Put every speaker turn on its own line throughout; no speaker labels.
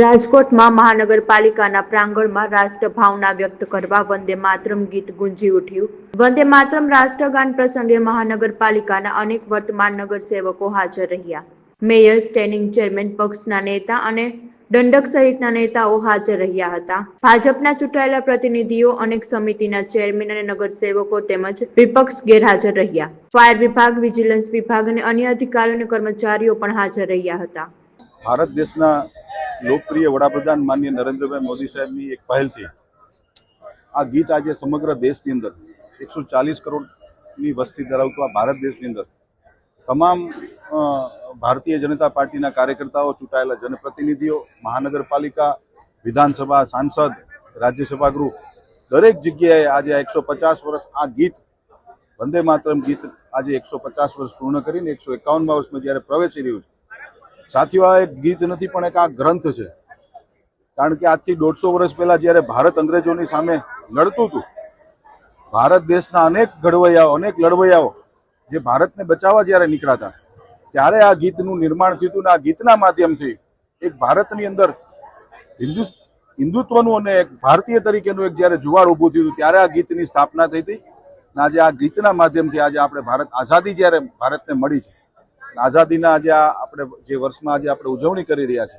રાજકોટમાં મહાનગરપાલિકાના પ્રાંગણમાં રાષ્ટ્રભાવના વ્યક્ત કરવા વંદે માતરમ ગીત ગુંજી ઉઠ્યું. વંદે માતરમ રાષ્ટ્રગાન પ્રસંગે મહાનગરપાલિકાના અનેક વર્તમાન નગરસેવકો હાજર રહ્યા. મેયર, સ્ટેન્ડિંગ ચેરમેન, પક્ષના નેતા અને દંડક સહિતના નેતાઓ હાજર રહ્યા હતા. ભાજપના ચૂંટાયેલા પ્રતિનિધિઓ, અનેક સમિતિના ચેરમેન અને નગરસેવકો તેમજ વિપક્ષ ગેરહાજર રહ્યા. ફાયર વિભાગ, વિજિલન્સ વિભાગ અને અન્ય અધિકારીઓ અને કર્મચારીઓ પણ હાજર રહ્યા હતા.
ભારત દેશના લોકપ્રિય વડાપ્રધાન માનીય નરેન્દ્રભાઈ મોદી સાહેબની એક પહેલથી આ ગીત આજે સમગ્ર દેશની અંદર એકસો ચાલીસ કરોડની વસ્તી ધરાવતું આ ભારત દેશની અંદર તમામ ભારતીય જનતા પાર્ટીના કાર્યકર્તાઓ, ચૂંટાયેલા જનપ્રતિનિધિઓ, મહાનગરપાલિકા, વિધાનસભા સાંસદ, રાજ્યસભા ગૃહ, દરેક જગ્યાએ આજે એકસો પચાસ વર્ષ આ ગીત, વંદે માતરમ ગીત આજે એકસો પચાસ વર્ષ પૂર્ણ કરીને એકસો એકાવનમાં વર્ષમાં જ્યારે પ્રવેશી રહ્યું છે સાથીઓ, આ એક ગીત નથી, પણ એક આ ગ્રંથ છે. કારણ કે આજથી દોઢસો વર્ષ પહેલા જ્યારે ભારત અંગ્રેજોની સામે લડતું હતું, ભારત દેશના અનેક ઘડવૈયાઓ, અનેક લડવૈયાઓ જે ભારતને બચાવવા જ્યારે નીકળ્યા હતા ત્યારે આ ગીતનું નિર્માણ થયું હતું અને આ ગીતના માધ્યમથી એક ભારતની અંદર હિન્દુ હિન્દુત્વનું અને એક ભારતીય તરીકેનું એક જ્યારે જુવાળ ઊભું થયું હતું, ત્યારે આ ગીતની સ્થાપના થઈ હતી. અને આજે આ ગીતના માધ્યમથી આજે આપણે ભારત આઝાદી જ્યારે ભારતને મળી છે આઝાદીના આજે આ આપણે જે વર્ષમાં આજે આપણે ઉજવણી કરી રહ્યા છે,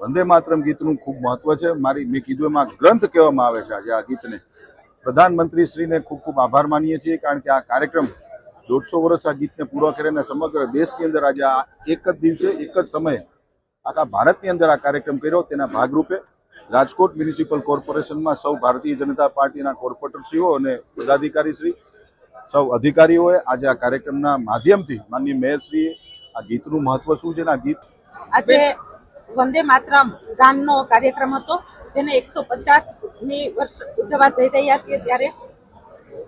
વંદે માતરમ ગીતનું ખૂબ મહત્વ છે. મારી, મેં કીધું એમાં ગ્રંથ કહેવામાં આવે છે આજે આ ગીતને. પ્રધાનમંત્રી શ્રીને ખૂબ ખૂબ આભાર માનીએ છીએ, કારણ કે આ કાર્યક્રમ દોઢસો વર્ષ આ ગીતને પૂરો કરીને સમગ્ર દેશની અંદર આજે આ એક જ દિવસે, એક જ સમયે આખા ભારતની અંદર આ કાર્યક્રમ કર્યો. તેના ભાગરૂપે રાજકોટ મ્યુનિસિપલ કોર્પોરેશનમાં સૌ ભારતીય જનતા પાર્ટીના કોર્પોરેટરશ્રીઓ અને પદાધિકારીશ્રી સૌ અધિકારીઓએ આજે આ કાર્યક્રમના માધ્યમથી માનની મેયરશ્રીએ આ ગીતનું મહત્વ શું છે આ ગીત?
આજે વંદે માતરમ ગાનનો કાર્યક્રમ હતો, જેને એકસો પચાસની વર્ષ ઉજવવા જઈ રહ્યા છીએ ત્યારે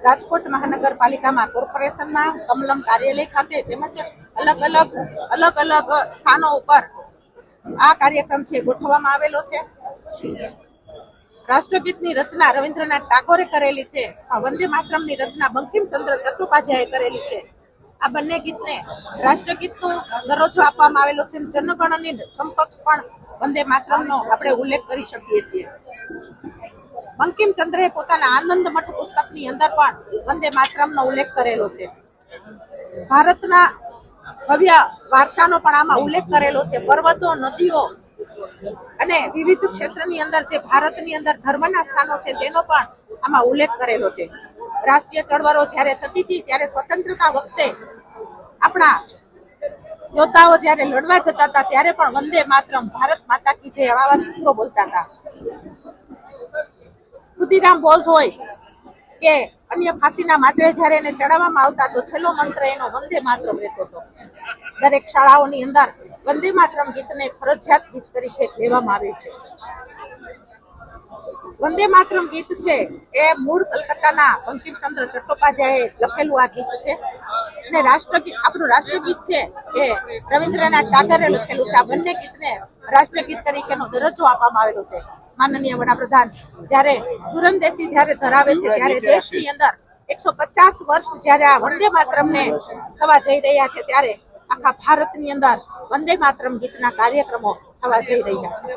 રાજકોટ મહાનગરપાલિકામાં, કોર્પોરેશનમાં, કમલમ કાર્યાલય ખાતે તેમજ અલગ અલગ અલગ અલગ સ્થાનો ઉપર આ કાર્યક્રમ છે, ગોઠવવામાં આવેલો છે. રાષ્ટ્રગીતની રચના રવિન્દ્રનાથ ટાગોરે કરેલી છે. વંદે માતરમની રચના બંકિમચંદ્ર ચટ્ટોપાધ્યાએ કરેલી છે. આ બંને ગીતને રાષ્ટ્રગીતનું દરરોજો આપવામાં આવેલો છે જનગણની સમકક્ષ પણ વંદે માતરમનો આપણે ઉલ્લેખ કરી શકીએ છીએ. બંકિમચંદ્રએ પોતાના આનંદ મઠ પુસ્તકની અંદર પણ વંદે માતરમનો ઉલ્લેખ કરેલો છે. ભારતના ભવ્ય વારસાનો પણ આમાં ઉલ્લેખ કરેલો છે. પર્વતો, નદીઓ અને વિવિધ ક્ષેત્રની અંદર જે ભારતની અંદર ધર્મના સ્થાનો છે, તેનો પણ આમાં ઉલ્લેખ કરેલો છે. રાષ્ટ્રીય ચળવળો જ્યારે થતી હતી, ત્યારે સ્વતંત્રતા વખતે આપણા યોદ્ધાઓ જ્યારે લડવા જતા હતા, ત્યારે પણ વંદે માતરમ, ભારત માતા કી જે આવા સૂત્રો બોલતા હતા. રુધિરામ બોઝ હોય કે અન્ય ફાંસીના માજરે જ્યારે એને ચડાવવામાં આવતા, તો છેલ્લો મંત્ર એનો વંદે માતરમ રહેતો હતો. દરેક શાળાઓની અંદર વંદે માતરમ ગીતને ફરજિયાત ગીત તરીકે લેવામાં આવ્યું છે. વંદે માતરમ ગીત છે એ મૂળ કલકત્તાના બંકિમચંદ્ર ચટ્ટોપાધ્યાયે લખેલું આ ગીત છે. અને રાષ્ટ્રગીત આપણું રાષ્ટ્રગીત છે એ રવિન્દ્રનાથ ટાગરે લખેલું છે. આ બંને ગીતને રાષ્ટ્રગીત તરીકેનો દરજ્જો આપવામાં આવેલો છે. માનનીય વડાપ્રધાન જ્યારે દુરંદેશી જ્યારે ધરાવે છે ત્યારે દેશની અંદર એકસો પચાસ વર્ષ જ્યારે આ વંદે માતરમને થવા જઈ રહ્યા છે ત્યારે આખા ભારતની અંદર વંદે માતરમ ગીતના કાર્યક્રમો થવા જઈ રહ્યા છે.